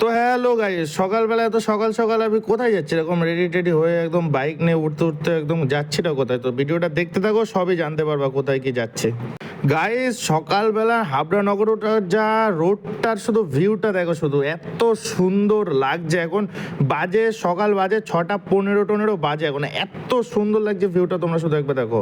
তো hello guy সকালবেলা তো সকাল সকাল আমি কোথায় যাচ্ছি? এরকম রেডি টেডি হয়ে একদম বাইক নিয়ে উঠতে উঠতে একদম যাচ্ছি না কোথায়? তো ভিডিওটা দেখতে থাকো, সবই জানতে পারবা কোথায় কি যাচ্ছে। গাইস সকালবেলা হাবড়া নগরটার যা রোডটার শুধু ভিউটা দেখো শুধু, এত সুন্দর লাগছে এখন। বাজে সকাল বাজে ছটা পনেরো টনেরো বাজে এখন, এত সুন্দর লাগছে ভিউটা তোমরা শুধু একবার দেখো।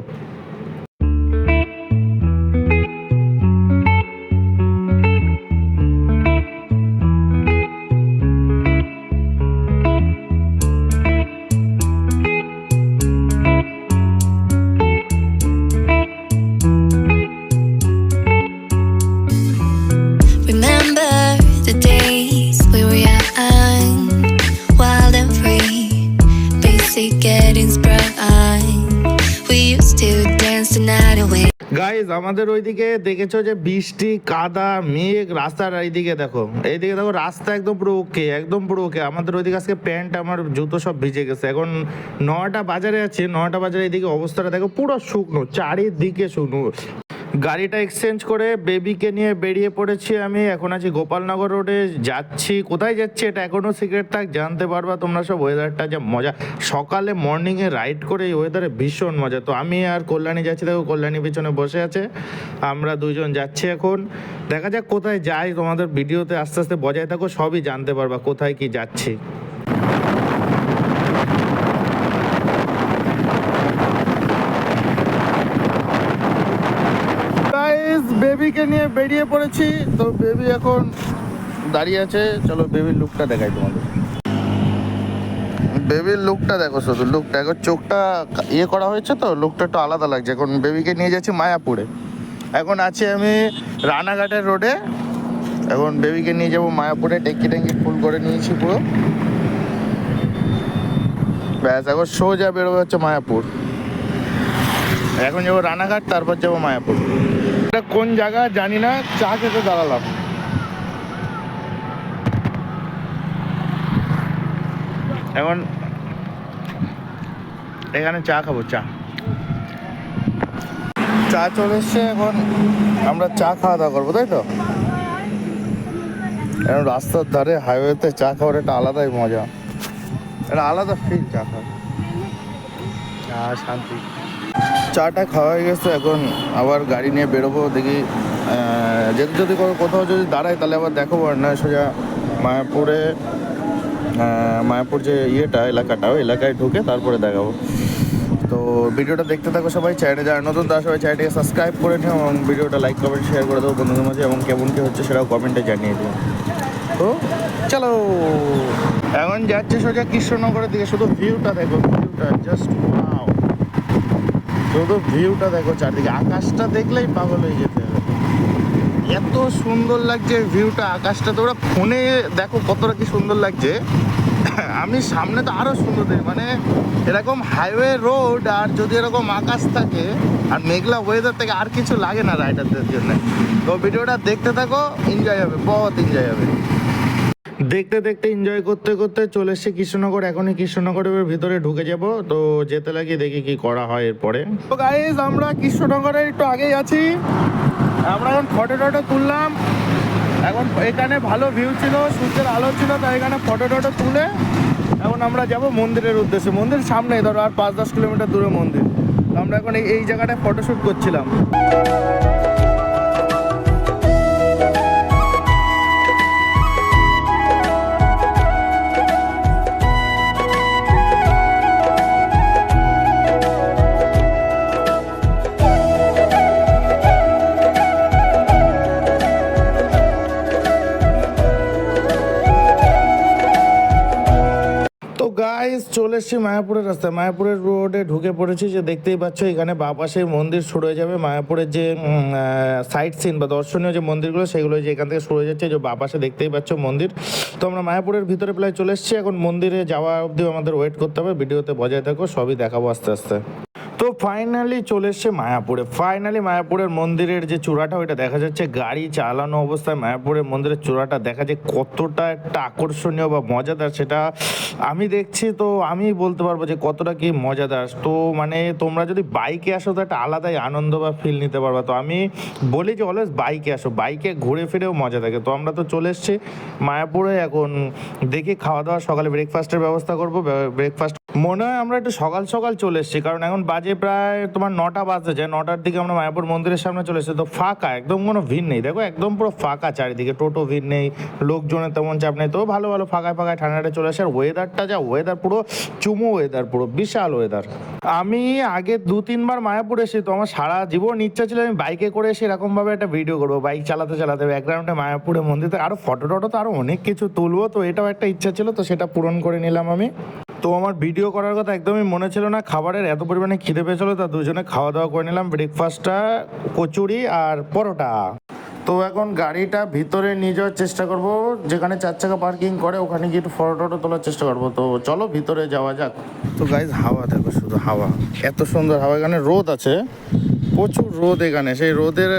আমাদের ওইদিকে দেখেছ যে বৃষ্টি, কাদা, মেঘ, রাস্তার এইদিকে দেখো। এইদিকে দেখো রাস্তা একদম পুরো ওকে একদম পুরো ওকে আমাদের ওইদিকে আজকে প্যান্ট, আমার জুতো সব ভিজে গেছে। এখন নটা বাজারে আছে, নটা বাজারে এইদিকে অবস্থাটা দেখো পুরো শুকনো, চারিদিকে শুকনো। গাড়িটা এক্সচেঞ্জ করে বেবিকে নিয়ে বেরিয়ে পড়েছি আমি। এখন আছি গোপালনগর রোডে যাচ্ছি। কোথায় যাচ্ছি এটা এখনও সিক্রেট থাক, জানতে পারবা। তোমরা সব ওয়েদারটা যা মজা। সকালে মর্নিংয়ে রাইড করে এই ওয়েদারে ভীষণ মজা। তো আমি আর কল্যাণী যাচ্ছি। দেখো কল্যাণী পিছনে বসে আছে। আমরা দুজন যাচ্ছি এখন। দেখা যাক কোথায় যাই। তোমাদের ভিডিওতে আস্তে আস্তে বজায় থাকো, সবই জানতে পারবা কোথায় কি যাচ্ছি গাইস বেবিকে নিয়ে বেরিয়ে পড়েছি। তো বেবি এখন দাঁড়িয়ে আছে। চলো বেবির লুকটা দেখাই তোমাদের। বেবির লুকটা দেখো শুধু লুকটা এখন চোখটা ইয়ে করা হয়েছে তো লুকটা একটু আলাদা লাগছে। এখন বেবিকে নিয়ে যাচ্ছি মায়াপুরে। এখন আছি আমি রানাঘাটের রোডে। এখন বেবিকে নিয়ে যাব মায়াপুরে। টেঙ্কি ট্যাঙ্কি ফুল করে নিয়েছি পুরো। ব্যাস, এখন সোজা বেরোবে হচ্ছে মায়াপুর। এখন যাব রানাঘাট, তারপর যাব মায়াপুর। এটা কোন জায়গা জানি না চা খেতে দাঁড়ালাম। এখন এখানে চা খাব চা। চা চলে এসছে এখন আমরা চা খাওয়া দাওয়া করব তাই তো? এখন রাস্তার ধারে হাইওয়েতে চা খাওয়ার একটা আলাদাই মজা। একটা আলাদা ফিল চা খাওয়া। আর শান্তি। চাটা খাওয়া হয়ে গেছে, এখন আবার গাড়ি নিয়ে বেরোবো, দেখি যেতে যদি কোথাও যদি দাঁড়ায় তাহলে আবার দেখাবো। আর না, সোজা মায়াপুরে মায়াপুর যে ইয়েটা, এলাকাটা, ওই এলাকায় ঢুকে তারপরে দেখাবো। তো ভিডিওটা দেখতে থাকো সবাই, চ্যানেলে যারা নতুন, তারা সবাই চ্যানেলটিকে সাবস্ক্রাইব করে নিও এবং ভিডিওটা লাইক, কমেন্ট শেয়ার করে দেবো বন্ধুদের মাঝে এবং কেমন কী হচ্ছে সেটাও কমেন্টে জানিয়ে দিও। তো চলো, এখন যাচ্ছে সোজা কৃষ্ণনগরের দিকে, শুধু ভিউটা দেখো, ভিউটা জাস্ট শুধু ভিউটা দেখো চারদিকে। আকাশটা দেখলেই পাগল হয়ে যেতে হবে। এত সুন্দর লাগছে ভিউটা, আকাশটা তোমরা ফোনে দেখো কতটা কি সুন্দর লাগছে। আমি সামনে তো আরও সুন্দর দেখি মানে এরকম হাইওয়ে রোড আর যদি এরকম আকাশ থাকে, আর মেঘলা ওয়েদার থেকে আর কিছু লাগে না রাইডারদের জন্য। তো ভিডিওটা দেখতে থাকো এনজয় হবে, বহুত এনজয় হবে। দেখতে দেখতে এনজয় করতে করতে চলে এসেছি কৃষ্ণনগর। এখনই কৃষ্ণনগরের ভিতরে ঢুকে যাব। তো যেতে লাগি, দেখি কি করা হয় এরপরে। তো গাইজ আমরা কৃষ্ণনগরের একটু আগেই আছি। আমরা এখন ফটো টটো তুললাম। এখন এখানে ভালো ভিউ ছিল, সূর্যের আলো ছিল, তাই এখানে ফটো টটো তুলে এখন আমরা যাব মন্দিরের উদ্দেশ্যে। মন্দির সামনেই, ধরো আর পাঁচ দশ কিলোমিটার দূরে মন্দির। আমরা এখন এই জায়গাটায় ফটোশ্যুট করছিলাম। চলে এসেছি মায়াপুরের রাস্তায়। মায়াপুরের রোডে ঢুকে পড়েছি যে দেখতেই পাচ্ছ, এখানে বাপাশে মন্দির শুরু হয়ে যাবে। মায়াপুরের যে সাইট সিন বা দর্শনীয় যে মন্দিরগুলো, সেগুলো যে এখান থেকে শুরু হয়ে যাচ্ছে যে বাপাশে দেখতেই পাচ্ছ মন্দির। তো আমরা মায়াপুরের ভিতরে প্রায় চলে এসেছি। এখন মন্দিরে যাওয়া অবধি আমাদের ওয়েট করতে হবে। ভিডিওতে বজায় থাকো, সবই দেখাবো আস্তে আস্তে। ফাইনালি চলে এসছে মায়াপুরে। ফাইনালি মায়াপুরের মন্দিরের যে চূড়াটা, ওইটা দেখা যাচ্ছে। গাড়ি চালানো অবস্থায় মায়াপুরের মন্দিরের চূড়াটা দেখা যায় কতটা একটা আকর্ষণীয় বা মজাদার সেটা আমি দেখছি, তো আমি বলতে পারব যে কতটা কি মজাদার। তো মানে তোমরা যদি বাইকে আসো, তো একটা আলাদাই আনন্দ বা ফিল নিতে পারবা। তো আমি বলি যে অলওয়েজ বাইকে আসো। বাইকে ঘুরে ফিরেও মজা থাকে। তো আমরা তো চলে এসেছি মায়াপুরে এখন। দেখি খাওয়া দাওয়া সকালে ব্রেকফাস্টের ব্যবস্থা করব। ব্রেকফাস্ট মনে হয় আমরা একটু সকাল সকাল চলে এসেছি। কারণ এখন বাজে প্রায় তোমার নটা বাজতে যায়, নটার দিকে আমরা মায়াপুর মন্দিরের সামনে চলে এসেছি। তো ফাঁকা, একদম কোনো ভিড় নেই। দেখো, একদম পুরো ফাঁকা চারিদিকে, টোটো ভিড় নেই, লোকজনের তেমন চাপ নেই। তো ভালো ভালো ফাঁকায় ফাঁকায় ঠান্ডাটা চলে আসে। আর ওয়েদারটা যা ওয়েদার পুরো চুমু ওয়েদার পুরো বিশাল ওয়েদার আমি আগে দু, তিনবার মায়াপুর এসেছি, তো আমার সারা জীবন ইচ্ছা ছিল আমি বাইকে করে এসে এরকমভাবে একটা ভিডিও করব, বাইক চালাতে চালাতে। ব্যাকগ্রাউন্ডে মায়াপুরে মন্দির আরও ফটো টটো তো আরও অনেক কিছু তুলবো, তো এটাও একটা ইচ্ছা ছিল, তো সেটা পূরণ করে নিলাম আমি। তো আমার ভিডিও করার কথা একদমই মনে ছিল না। খাবারের এত পরিমাণে খিদে পেয়েছিল, তা দুজনে খাওয়া দাওয়া করে নিলাম। ব্রেকফাস্টটা কচুরি আর পরোটা। তো এখন গাড়িটা ভিতরে নিয়ে যাওয়ার চেষ্টা করব। যেখানে চার চাকা পার্কিং করে, ওখানে গিয়ে একটু ফটো টটো তোলার চেষ্টা করব। তো চলো ভিতরে যাওয়া যাক। তো গাইজ হাওয়া, দেখো শুধু হাওয়া। এত সুন্দর হাওয়া, এখানে রোদ আছে। প্রচুর রোদ এখানে। সেই রোদের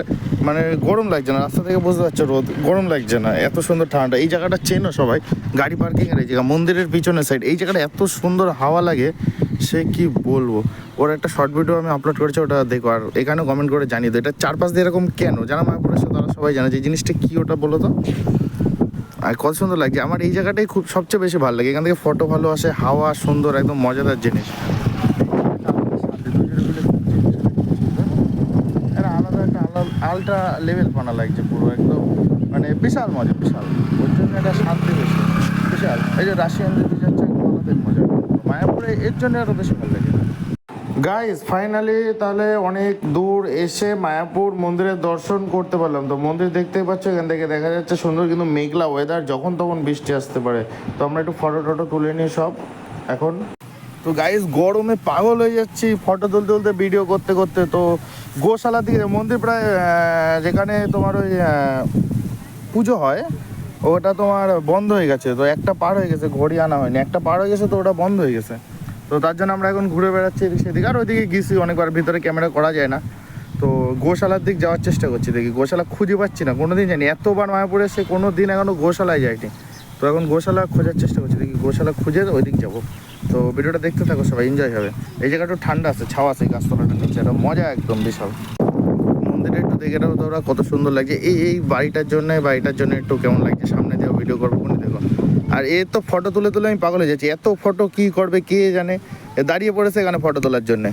মানে গরম লাগছে না। রাস্তা থেকে বুঝতে পারছ রোদ, গরম লাগছে না। এত সুন্দর ঠান্ডা। এই জায়গাটা চেনো সবাই? গাড়ি পার্কিং এর এই জায়গা, মন্দিরের পিছনের সাইড এই জায়গাটা এত সুন্দর হাওয়া লাগে, সে কি বলব? ওর একটা শর্ট ভিডিও আমি আপলোড করেছি, ওটা দেখো। আর এখানে কমেন্ট করে জানিয়ে দিও। এটা চারপাশ দিয়ে এরকম কেন? যারা মায়াপুর এসে তারা সবাই জানে যে জিনিসটা কি ওটা বলো তো? আর কত সুন্দর লাগছে। আমার এই জায়গাটাই খুব সবচেয়ে বেশি ভালো লাগে। এখান থেকে ফটো ভালো আসে, হাওয়া সুন্দর, একদম মজাদার জিনিস একটা আলাদা একটা আলট্রা লেভেল পানা লাগছে পুরো একদম। মানে বিশাল মজা, বিশাল। ওর জন্য একটা শান্তি বেশি বিশাল। এই যে রাশিয়ান দিতে যাচ্ছে আলাদাই মজা। মায়াপুরে এর জন্য আরও বেশি ভালো লাগে। গাইস ফাইনালি তাহলে অনেক দূর এসে মায়াপুর মন্দিরের দর্শন করতে পারলাম। তো মন্দির দেখতেই পাচ্ছ, এখান থেকে দেখা যাচ্ছে সুন্দর কিন্তু মেঘলা ওয়েদার যখন তখন বৃষ্টি আসতে পারে। তো আমরা একটু ফটো টটো তুলে নিই সব। এখন তো গাইস গরমে পাগল হয়ে যাচ্ছি ফটো তুলতে তুলতে ভিডিও করতে করতে। তো গোশালা দিকে মন্দির প্রায় যেখানে তোমার ওই পুজো হয়, ওটা তোমার বন্ধ হয়ে গেছে। তো একটা পার হয়ে গেছে, ঘড়ি আনা হয়নি। একটা পার হয়ে গেছে, তো ওটা বন্ধ হয়ে গেছে। তো তার জন্য আমরা এখন ঘুরে বেড়াচ্ছি সেদিকে। আর ওইদিকে গেছি, অনেকবার ভিতরে ক্যামেরা করা যায় না। তো গোশালার দিক যাওয়ার চেষ্টা করছি, দেখি গোশালা খুঁজে পাচ্ছি না কোনো দিন জানি। এতবার মায়াপুরে সে কোনো দিন এখনও গোশালায় যায়নি তো এখন গোশালা খোঁজার চেষ্টা করছি, দেখি গোশালা খুঁজে ওই দিক যাব। তো ভিডিওটা দেখতে থাকো, সবাই এনজয় হবে। এই জায়গাটা ঠান্ডা আছে, ছাওয়া আছে এই গাছতলাটা নিচে, এটা মজা একদম বিশাল। মন্দিরে একটু দেখে নেব তোরা কত সুন্দর লাগছে। এই এই বাড়িটার জন্য বাড়িটার জন্য একটু কেমন লাগছে, সামনে দিয়ে ভিডিও করব কোন দেখো। আর এ তো ফটো তুলে তুলে আমি পাগল হয়ে যাচ্ছি, এত ফটো কি করবে, কে জানে? এ দাঁড়িয়ে পড়েছে এখানে ফটো তোলার জন্যে।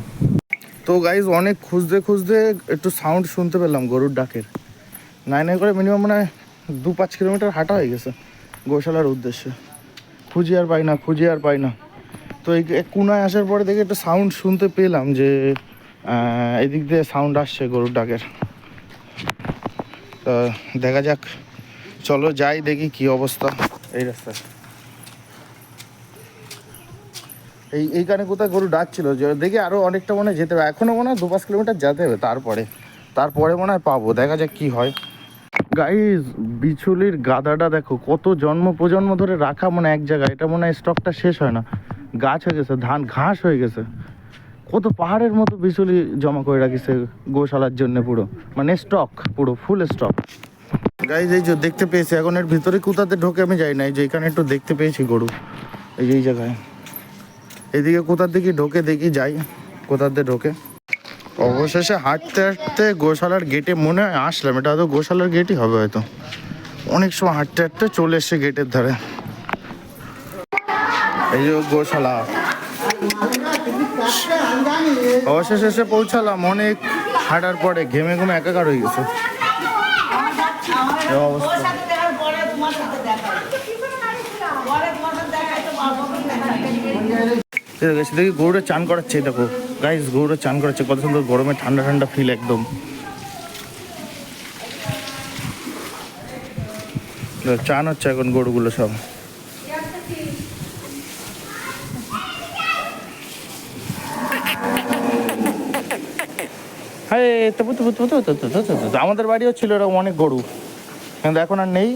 তো গাইজ অনেক খুঁজতে খুঁজতে একটু সাউন্ড শুনতে পেলাম গরুর ডাকের। নাই নাই করে মিনিমাম মানে দু পাঁচ কিলোমিটার হাঁটা হয়ে গেছে, গোশালার উদ্দেশ্যে। খুঁজি আর পাই না, খুঁজি আর পাই না। তো এই কোনায় আসার পরে দেখে একটা সাউন্ড শুনতে পেলাম যে এদিক দিয়ে সাউন্ড আসছে গরুর ডাকের। তা দেখা যাক। চলো যাই, দেখি কি অবস্থা এই রাস্তায়। এই, এইখানে কোথায় গরু ডাকছিল? যে, দেখি আরও অনেকটা মনে যেতে হবে এখনও মনে হয় দু পাঁচ কিলোমিটার যেতে হবে তারপরে। তারপরে মনে হয় পাবো। দেখা যাক কি হয়। গাইজ বিছুলির গাদাটা দেখো, কত জন্ম প্রজন্ম ধরে রাখা মানে এক জায়গায়। এটা মনে হয় স্টকটা শেষ হয় না। গাছ হয়ে গেছে, ধান ঘাস হয়ে গেছে। কত পাহাড়ের মতো বিচুলি জমা করে রাখিছে গোশালার জন্য পুরো। মানে স্টক পুরো ফুল স্টক গাইজ এই যে দেখতে পেয়েছি, এখন এর ভিতরে কোথাতে ঢোকে আমি যাই না, এই যে এখানে একটু দেখতে পেয়েছি গরু। এই যে এই জায়গায়। এদিকে কোথার দিকে ঢোকে দেখি যাই কোথার দিয়ে ঢোকে। অবশেষে হাঁটতে হাঁটতে গোশালার গেটে মনে হয় আসলাম, এটা হয়তো গোশালার গেটই হবে হয়তো। অনেক সময় হাঁটতে হাঁটতে চলে এসছে গেটের ধারে। এই যে গোশালা। অবশেষে এসে পৌঁছালাম অনেক হাঁটার পরে ঘেমে ঘুমে একাকার হয়ে গেছে। অবস্থা। দেখো, দেখি গরুটা চান করাচ্ছে দেখো। গাইস গরুটা চান করাচ্ছে কত সুন্দর গরমে ঠান্ডা ঠান্ডা ফিল একদম। চান হচ্ছে এখন গরুগুলো সব। হ্যাঁ আমাদের বাড়িও ছিল এরকম অনেক গরু। কিন্তু এখন আর নেই।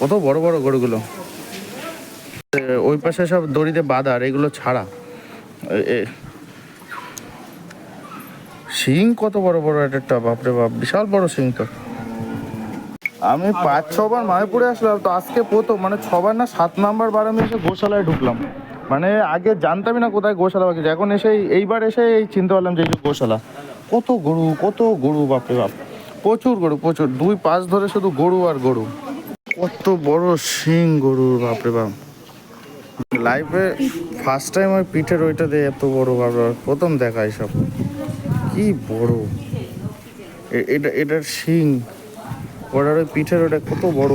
কত বড় বড় গরুগুলো। ওই পাশে সব দড়িতে বাদার, এগুলো ছাড়া। শিং কত বড় বড় একটা, বাপরে বাপ, বিশাল বড় শিং তো। আমি পাঁচ, ছবার মায়াপুরে আসলাম, তো আজকে প্রথম মানে ছবার না, সাত নাম্বার বার আমি এসে গোশালায় ঢুকলাম। মানে আগে জানতামই না কোথায় গোশালা বাকি এখন এসে এইবার এসে এই চিনতে পারলাম যে গোশালা। কত গরু কত গরু, বাপরে বাপ। প্রচুর গরু, প্রচুর। দুই পাঁচ ধরে শুধু গরু আর গরু। কত বড় শিং গরুর বাপরে বাপ। লাইফে ফার্স্ট টাইম ওই পিঠের ওইটা দিয়ে এত বড় বাপরে বাপ। প্রথম দেখা সব কি বড়। এটা এটার শিং। ওটার ওই পিঠের ওটা কত বড়।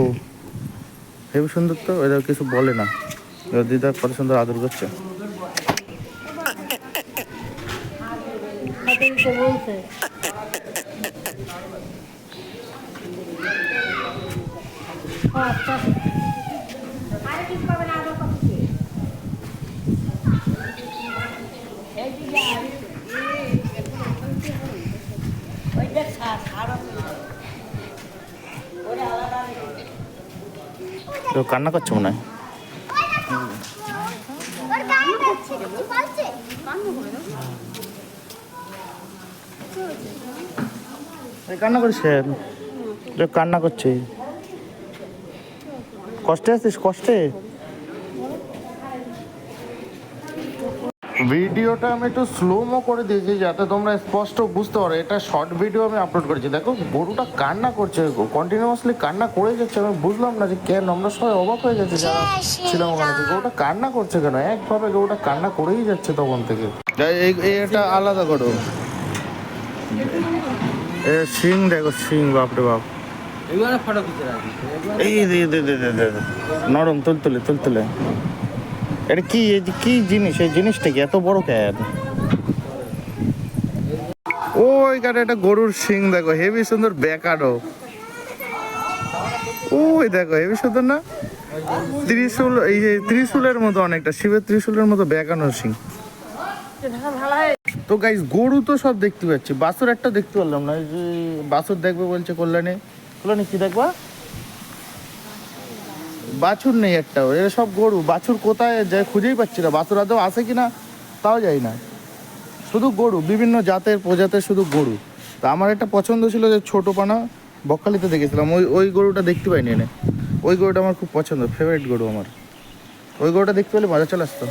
হেবি সুন্দর তো এটা কিছু বলে না। দিদা কত সুন্দর আদর করছে। আচ্ছা। তো কান্না করছে মনে হয় ওর গায়ে যাচ্ছে কিছু বলছে এই কান্না করছে যে কান্না করছে। কষ্টে আছিস? কষ্টে? ভিডিওটা আমি একটু স্লোমো করে দিয়েছি যাতে তোমরা স্পষ্ট বুঝতে পারো। এটা শর্ট ভিডিও আমি আপলোড করেছি। দেখো গরুটা কান্না করছে। কন্টিনিউয়াসলি কান্না করে যাচ্ছে। আমি বুঝলাম না যে কেন। আমরা সবাই অবাক হয়ে যাচ্ছে যারা ছিলাম ওখানে গরুটা কান্না করছে কেন? একভাবে গরুটা কান্না করেই যাচ্ছে তখন থেকে। এটা আলাদা করো। এ সিং দেখো সিং বাপরে বাপ। এই দে দে দে দে দে দে। নরম তুলতুলে তুলতুলে এটা কি এই যে কি জিনিস? এই জিনিসটা কি এত বড় ক্যান ওই কাটা একটা গরুর শিং দেখো। হেভি সুন্দর বেকারও ওই দেখো হেভি সুন্দর না? ত্রিশূল এই যে ত্রিশূলের মতো অনেকটা শিবের ত্রিশূলের মতো বেকানোর শিং তো গাইস গরু তো সব দেখতে পাচ্ছি। বাছুর একটা দেখতে পারলাম না। যে বাছুর দেখবে বলছে কল্যাণী। কল্যাণী, কি দেখবা? বাছুর নেই একটাও এরা সব গরু। বাছুর কোথায় যায় খুঁজেই পাচ্ছি না। বাছুর আদৌ আছে কিনা তাও যাই না। শুধু গরু, বিভিন্ন জাতের প্রজাতের শুধু গরু। তা আমার একটা পছন্দ ছিল যে ছোটো পানা, বকখালিতে দেখেছিলাম। ওই ওই গরুটা দেখতে পাইনি এনে। ওই গরুটা আমার খুব পছন্দ। ফেভারিট গরু আমার। ওই গরুটা দেখতে পেলে মজা চলে আসতো।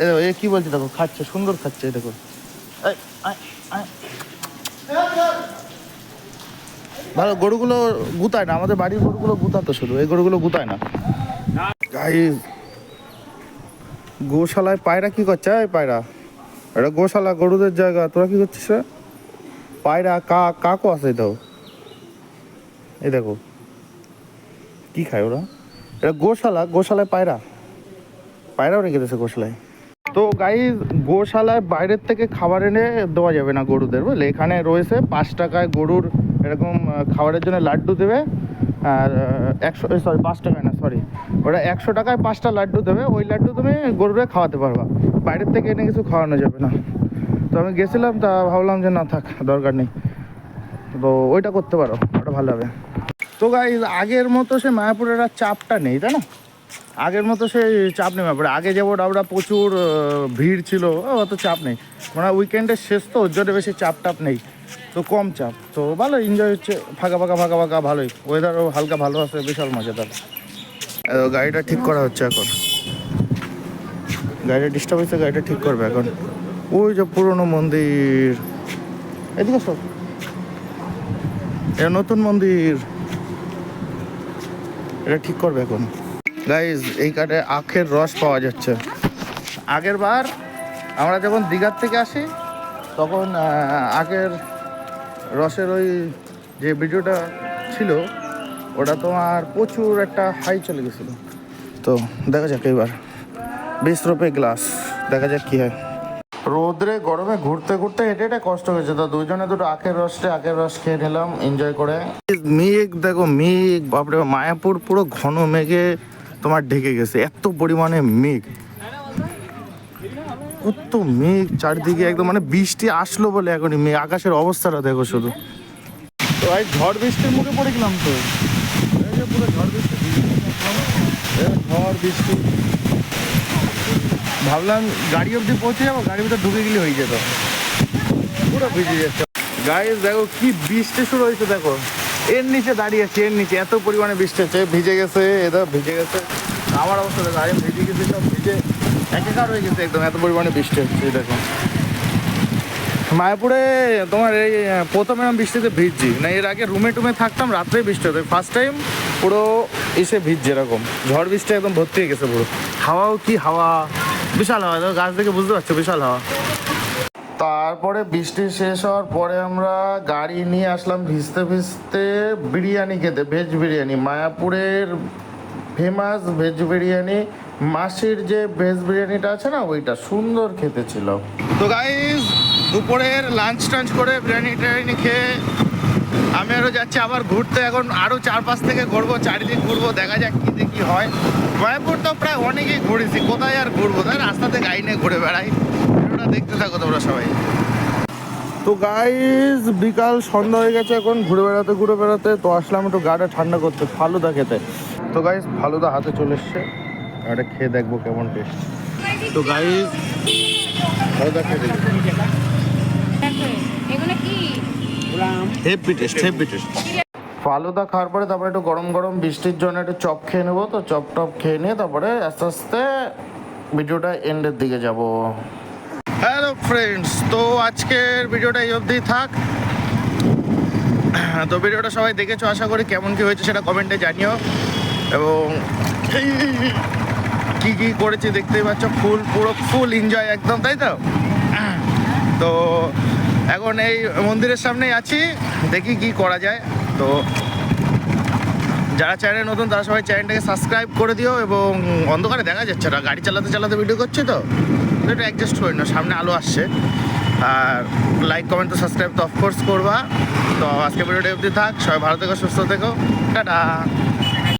এ দেখো, এ কি বলছে দেখো খাচ্ছে সুন্দর খাচ্ছে এই দেখো। ভালো গরুগুলো গুতায় না আমাদের বাড়ির গরুগুলো গুতাতো শুধু এই গরুগুলো গুতায় না। গাইস গোশালায় পায়রা কি করছে এই পায়রা? এটা গোশালা গরুদের জায়গা তোরা কি করছিস? পায়রা কা কাকও আছে তো। এই দেখো কি খায় ওরা? এটা গোশালা গোশালায় পায়রা। পায়রাও রেখে দিয়েছে গোশালায়। তো গাই গোশালায় বাইরের থেকে খাবার এনে দেওয়া যাবে না গরুদের, বুঝলে? এখানে রয়েছে পাঁচ টাকায় গরুর এরকম খাবারের জন্য লাড্ডু দেবে, আর একশো সরি পাঁচ টাকায় না সরি ওটা একশো টাকায় পাঁচটা লাড্ডু দেবে, ওই লাড্ডু তুমি গরুরে খাওয়াতে পারবা। বাইরের থেকে এনে কিছু খাওয়ানো যাবে না। তো আমি গেছিলাম, তা ভাবলাম যে না থাক, দরকার নেই। তো ওইটা করতে পারো, ওটা ভালো হবে। তো গাই আগের মতো সে মায়াপুরের আর চাপটা নেই, তাই না? আগের মতো সে চাপ নেই ব্যাপারে। আগে যেমন আমরা প্রচুর ভিড় ছিল অত চাপ নেই। মানে উইকেন্ডের শেষ তো, ওর বেশি চাপ টাপ নেই। তো কম চাপ। তো ভালো এনজয় হচ্ছে। ফাঁকা ফাঁকা ফাঁকা ফাঁকা, ভালোই। ওয়েদারও হালকা ভালো আছে, বিশাল মজাদার। গাড়িটা ঠিক করা হচ্ছে এখন। গাড়িটা ডিস্টার্ব হয়েছে, গাড়িটা ঠিক করবে এখন। ওই যে পুরনো মন্দির। এদিকে সব এটা নতুন মন্দির। এটা ঠিক করবে এখন। গাইজ এই কার্ডে আখের রস পাওয়া যাচ্ছে। আগের বার আমরা যখন দীঘার থেকে আসি, তখন আখের রসের ওই যে ভিডিওটা ছিল, ওটা তোমার প্রচুর একটা হাই চলে গেছিল। তো দেখা যাক এইবার। বিশ রুপে গ্লাস দেখা যাক কি হয়। রোদ্রে, গরমে ঘুরতে ঘুরতে হেঁটে হেঁটে কষ্ট হয়েছে। তো দুজনে দুটো আখের রসটা আখের রস খেয়ে নিলাম এনজয় করে। মেঘ, দেখো মেঘ, বাপরে মায়াপুর পুরো ঘন মেঘে তোমার ঢেকে গেছে, এত পরিমাণে মেঘ। কত মেঘ চারদিকে একদম মানে বৃষ্টি আসলো বলে এখনই মেঘ, আকাশের অবস্থাটা দেখো শুধু। তো ভাই, ঝড় বৃষ্টির মুখে পড়ে গেলাম তো। পুরো ঝড় বৃষ্টি। ঝড় বৃষ্টি। ভাবলাম গাড়ি অবধি পৌঁছে যাব, গাড়ির ভিতর ঢুকে গেলে হয়ে যেত। পুরো ভিজে যাচ্ছে গাইস দেখো কি বৃষ্টি শুরু হয়েছে, দেখো। এর নিচে দাঁড়িয়ে আছে, এর নিচে। এত পরিমাণে বৃষ্টি হচ্ছে, ভিজে গেছে এটা ভিজে গেছে। আমার অবস্থা দেখো আমি ভিজে গেছি, সব ভিজে। একাকার হয়ে গেছে একদম, এত পরিমাণে বৃষ্টি হচ্ছে দেখো। মায়াপুরে তোমার এই প্রথমে আমি বৃষ্টিতে ভিজছি। না, এর আগে রুমে টুমে থাকতাম, রাত্রে বৃষ্টি হতো। ফার্স্ট টাইম পুরো এসে ভিজছে এরকম। ঝড় বৃষ্টি একদম ভর্তি হয়ে গেছে পুরো। হাওয়াও কি হাওয়া। বিশাল হাওয়া গাছ দেখে বুঝতে পারছ, বিশাল হাওয়া। তারপরে বৃষ্টি শেষ হওয়ার পরে আমরা গাড়ি নিয়ে আসলাম ভিজতে ভিজতে বিরিয়ানি খেতে, ভেজ বিরিয়ানি। মায়াপুরের ফেমাস ভেজ বিরিয়ানি, মাসির যে ভেজ বিরিয়ানিটা আছে না, ওইটা সুন্দর খেতে ছিল। তো গাইজ দুপুরের লাঞ্চ টাঞ্চ করে বিরিয়ানি টিরিয়ানি খেয়ে আমি আরও যাচ্ছি আবার ঘুরতে। এখন আরও চারপাশ থেকে ঘুরবো, চারিদিক ঘুরবো, দেখা যাক কী দেখি হয়। মায়াপুর তো প্রায় অনেকেই ঘুরেছি, কোথায় আর ঘুরবো? তাই রাস্তাতে গাড়ি নিয়ে ঘুরে বেড়াই। দেখতে থাকো তোমরা সবাই। তো গাইজ বিকাল সন্ধ্যা হয়ে গেছে এখন ঘুরে বেড়াতে ঘুরে বেড়াতে। তো আসলাম একটু গাটা ঠান্ডা করতে ফালুদা খেতে। তো গাইজ ফালুদা হাতে চলে এসছে। এটা খেয়ে দেখব কেমন টেস্ট তো গাইজ ফালুদা খেয়ে দেখি। Heavy taste heavy taste falooda খাওয়ার পরে তারপরে একটু গরম গরম বৃষ্টির জন্য একটু চপ খেয়ে নেব। তো চপ টপ খেয়ে নিয়ে তারপরে আস্তে আস্তে ভিডিওটা এন্ডের দিকে যাব। হ্যালো ফ্রেন্ডস তো আজকের ভিডিওটা এই অবধি থাক। তো ভিডিওটা সবাই দেখেছ, আশা করি কেমন কি হয়েছে সেটা কমেন্টে জানিও। এবং কি কি করেছি দেখতেই পাচ্ছ, ফুল পুরো ফুল এনজয় একদম, তাই তো? তো এখন এই মন্দিরের সামনেই আছি, দেখি কি করা যায়। তো যারা চ্যানেল নতুন, তারা সবাই চ্যানেলটাকে সাবস্ক্রাইব করে দিও এবং অন্ধকারে দেখা যাচ্ছে না। গাড়ি চালাতে চালাতে ভিডিও করছে তো? তো একটু অ্যাডজাস্ট করে না সামনে আলো আসছে। আর লাইক কমেন্ট তো সাবস্ক্রাইব তো অফকোর্স করবা। তো আজকে ভিডিওটা অবধি থাক, সবাই ভালো থেকো, সুস্থ থেকো। টাটা!